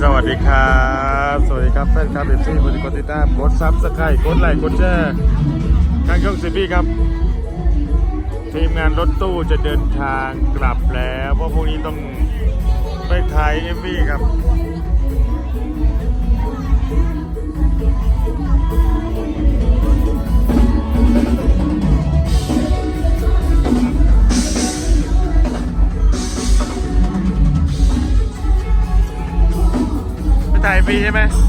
สวัสดีครับ สวัสดีครับแฟนคลับเอฟซีกดกดติดตามกดซับสไครต์กดไลค์กดแชร์ทางช่องซีพีครับ ทีมงานรถตู้จะเดินทางกลับแล้ว เพราะพรุ่งนี้ต้องไปถ่ายเอ็มวีครับ ใช่ไหม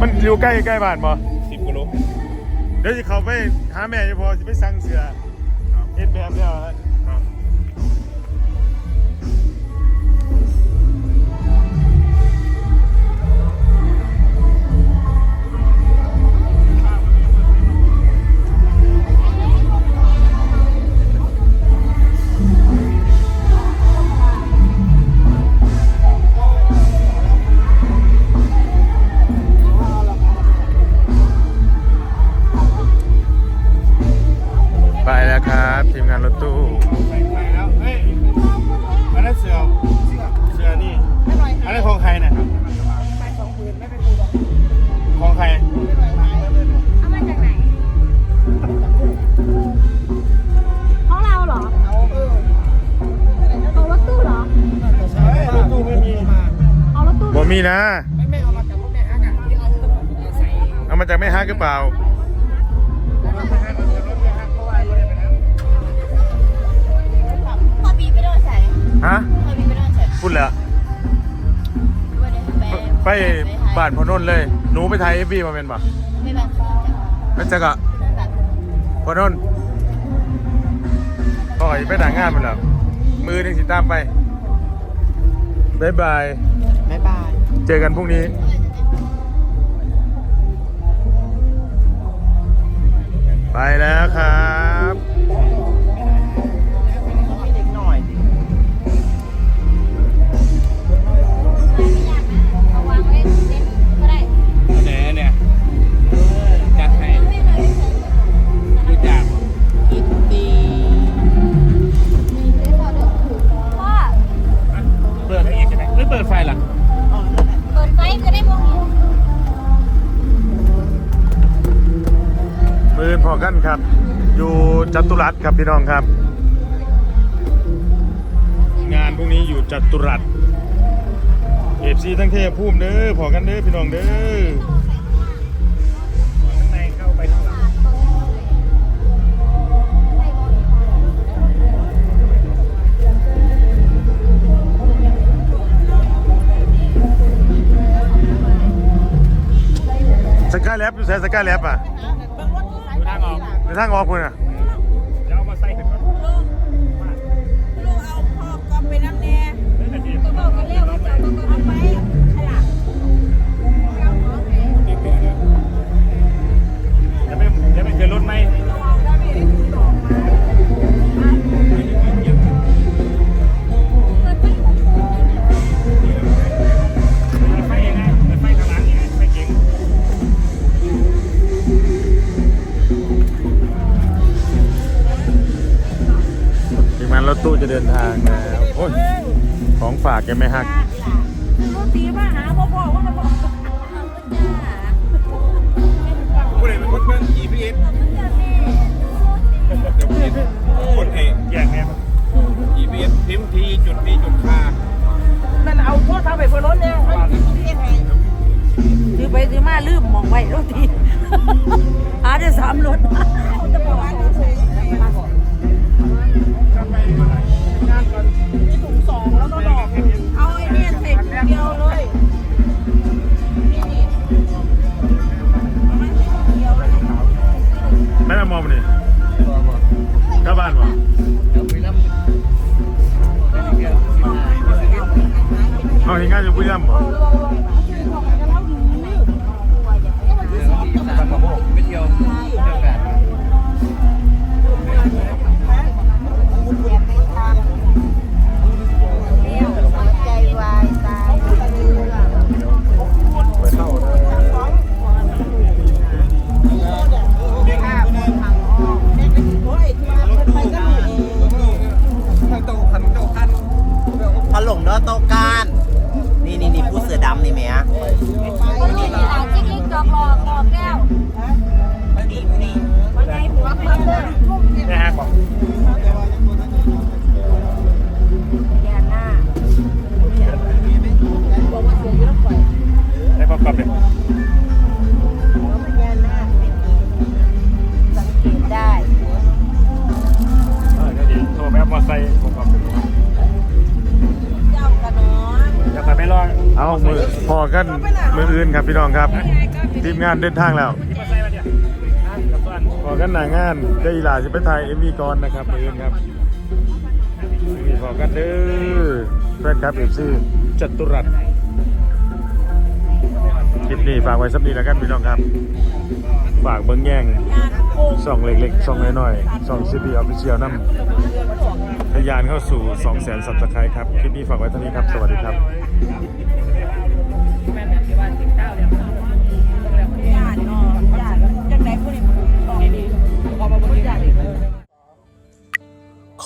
มียนมันอยู่ใกล้ใกล้บ้านป่ะสิบกิโลเดี๋ยวจะเข้าไปหาแม่จะพอจะไปสั่งเสือเอ็ดแบบเดียว ไปแล้วครับ ทีมงานรถตู้ ไปแล้ว เฮ้ยอันนั้นเสือเสือนี่อันนั้นของใครเนี่ยของใครเอามาจากไหน ของเราเหรอ เอารถตู้เหรอเฮ้ยรถตู้ไม่มี เอารถตู้บ่มีนะไม่เอามาจากรถแม่ฮักอะที่เอาใส่เอามาจากไม่ฮักหรือเปล่า ฮะพอบีไปโดนใส่พูดเหรอไม่ได้ไปไปบ้านพอนนท์เลย หนูไปถ่ายเอฟวีมาเป็นป่ะไม่บ้านเขาจะแล้วจะกะแบบพอนนท์พ่อจะไปต่างงานมันแล้วมือหนึ่งสิตามไปบายบาย บ๊ายบาย เจอกันพรุ่งนี้ ไปแล้วครับ อรับ อยู่จัตุรัสครับพี่น้องครับ งานพรุ่งนี้อยู่จัตุรัสเอฟซีทั้งเทพภูมิเด้อพอกันเด้อพี่น้องเด้อข้างในเข้าไปข้างหลังสกายแลบอยู่ใส่สกายแลบอะ ในทางออกคุณอะเดี๋ยวเอามาใส่ขึ้นก่อนลูกเอาพ่อก็ไปน้ำแน่เฮ้ยแต่สิก็บอกกันเร็วว่าจะต้งเอาไปขนาดจะไม่จะไม่เคยรถไหม ฝากแกไม่ฮักลูกตีมาหาพ่อพ่อว่ามันบอกผู้ใดเป็นคนเบิ่ง GPS เอฟเดี๋ยวพี่กดให้แยกแง่ GPS พิมพ์ทีจุดนี้จุดค่านั่นเอาโทษทำไปเพื่อนรถเลยถือไปถือมาลืมมองไว้รถทีหาได้สามรถ พอกันมืออื่นครับพี่น้องครับทีมงานเดินทางแล้วพอกันหนางานได้อีหลาจะไปถ่ายเอ็มวีก่อนนะครับมืออื่นครับนี่พอกันเด้อแฟนครับเอฟซีจัตุรัสคลิปนี้ฝากไว้สักนี้แล้วกันพี่น้องครับฝากเบิ้งแย่งส่องเล็กๆส่องน้อยๆส่องซีบีออฟฟิเชียลน้ำทะยานเข้าสู่ 2 0 0 0 0 0 สับสไครต์ครับ คลิปนี้ฝากไว้เท่านี้ครับ สวัสดีครับ